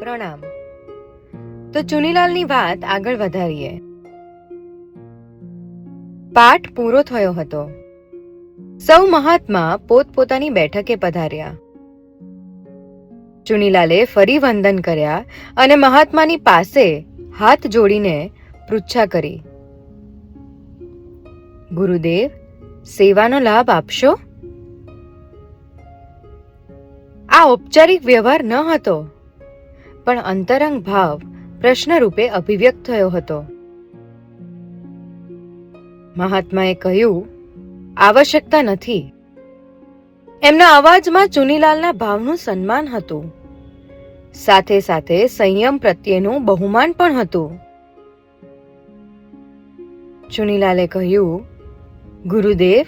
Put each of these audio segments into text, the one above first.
પ્રણામ. તો ચુનીલાલની વાત આગળ વધારીએ. પાઠ પૂરો થયો હતો. સૌ મહાત્મા પોતપોતાની બેઠકે પધાર્યા. ચુનીલાલે ફરી વંદન કર્યા અને મહાત્માની પાસે હાથ જોડીને પૃચ્છા કરી. ગુરુદેવ, સેવાનો લાભ આપશો? આ ઔપચારિક વ્યવહાર ન હતો. પણ અંતરંગ ભાવ પ્રશ્ન રૂપે અભિવ્યક્ત થયો હતો. મહાત્માએ કહ્યું, આવશ્યકતા નથી. એમના અવાજમાં ચુનીલાલના ભાવનું સન્માન હતું. સાથે સાથે સંયમ પ્રત્યેનું બહુમાન પણ હતું. ચુનીલાલે કહ્યું, ગુરુદેવ,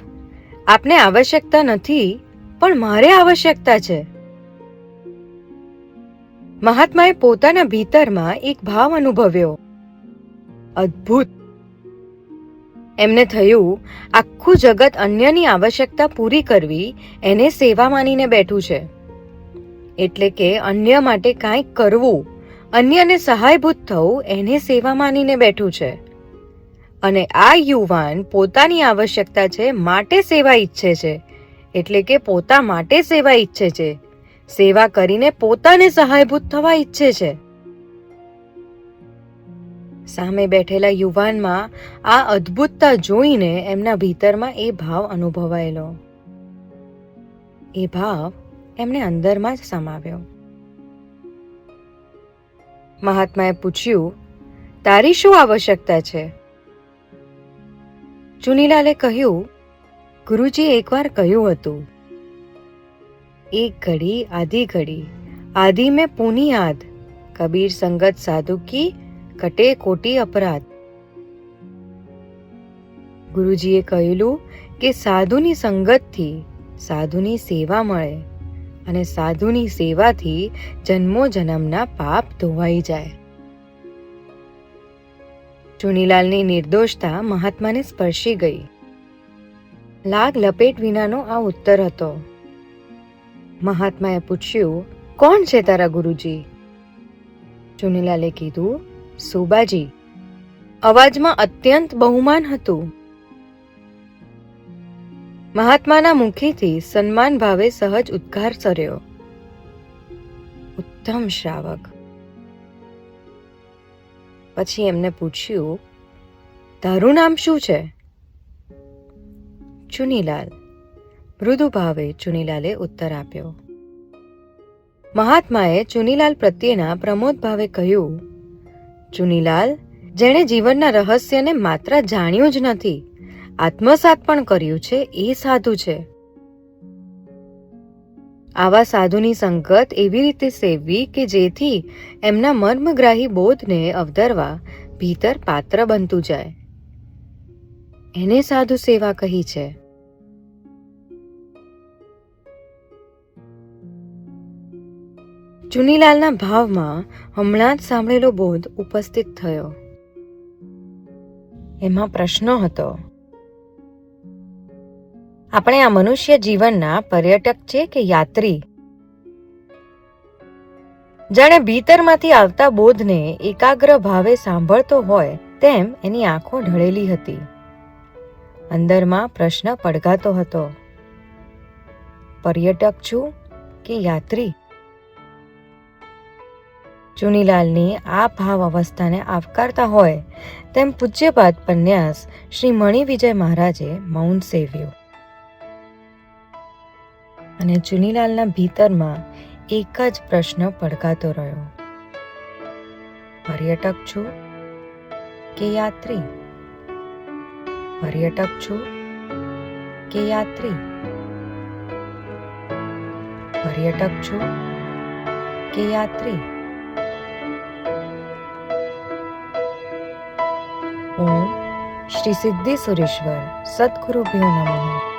આપને આવશ્યકતા નથી, પણ મારે આવશ્યકતા છે. મહાત્માએ પોતાના ભીતરમાં એક ભાવ અનુભવ્યો. અદ્ભુત! એમને થયું, આખું જગત અન્યની આવશ્યકતા પૂરી કરવી એને સેવા માનીને બેઠું છે. એટલે કે અન્ય માટે કાંઈક કરવું, અન્યને સહાયભૂત થવું એને સેવા માનીને બેઠું છે. અને આ યુવાન પોતાની આવશ્યકતા છે, માટે સેવા ઈચ્છે છે. એટલે કે પોતા માટે સેવા ઈચ્છે છે. સેવા કરીને પોતાને સહાયભૂત થવા ઈચ્છે છે. સામે બેઠેલા યુવાનમાં આ અદ્ભુતતા જોઈને એમના ભીતરમાં એ ભાવ અનુભવાયેલો. એ ભાવ એમણે અંદરમાં જ સમાવ્યો. મહાત્માએ પૂછ્યું, તારી શું આવશ્યકતા છે? ચુનીલાલે કહ્યું ગુરુજી એકવાર કહ્યું હતું એક ઘડી આધી ઘડી આધી મેં પૂની આદ કબીર સંગત સાધુ કી કટે કોટી અપરાધ ગુરુજીએ કહેલું કે સાધુની સંગતથી સાધુની સેવા મળે અને સાધુની સેવાથી જન્મો જન્મના પાપ ધોવાઈ જાય. ચુનીલાલની નિર્દોષતા મહાત્માને સ્પર્શી ગઈ. લાગ લપેટ વિનાનો આ ઉત્તર હતો. મહાત્માએ પૂછ્યું, કોણ છે તારા ગુરુજી? ચુનીલાલે કીધું, સુબાજી, અવાજમાં અત્યંત બહુમાન હતું. મહાત્માના મુખીથી સન્માન ભાવે સહજ ઉદ્ગાર સર્યો. ઉત્તમ શ્રાવક. પછી એમને પૂછ્યું, તારું નામ શું છે? ચુનીલાલ મૃદુ ભાવે ચુનીલાલે ઉત્તર આપ્યો. મહાત્માએ ચુનીલાલ પ્રત્યેના પ્રમોદ ભાવે કહ્યું, ચુનીલાલ, જેણે જીવનના રહસ્યને માત્ર જાણ્યું જ નથી, આત્મસાત પણ કર્યું છે, એ સાધુ છે. આવા સાધુની સંગત એવી રીતે સેવવી કે જેથી એમના મર્મગ્રાહી બોધને અવતરવા ભીતર પાત્ર બનતું જાય. એને સાધુ સેવા કહી છે. ચુનીલાલના ભાવમાં હમણાં જ સાંભળેલો બોધ ઉપસ્થિત થયો. એમાં પ્રશ્ન હતો, આપણે આ મનુષ્ય જીવનના પર્યટક છે કે યાત્રી? જાણે ભીતરમાંથી આવતા બોધને એકાગ્ર ભાવે સાંભળતો હોય તેમ એની આંખો ઢળેલી હતી. અંદરમાં પ્રશ્ન પડઘાતો હતો, પર્યટક છું કે યાત્રી? ચુનીલાલની આ ભાવ અવસ્થાને આવકારતા હોય તેમ પૂજ્યપાદ પન્યાસ શ્રી મણિ વિજય મહારાજે મૌન સેવ્યું. અને ચુનીલાલના ભીતરમાં એક જ પ્રશ્ન પડકાતો રહ્યો. પર્યટક છું કે યાત્રી? પર્યટક છું કે યાત્રી? પર્યટક છું કે યાત્રી? ઓમ શ્રી સિદ્ધિ સુરેશ્વર સદગુરુભ્યો નમઃ.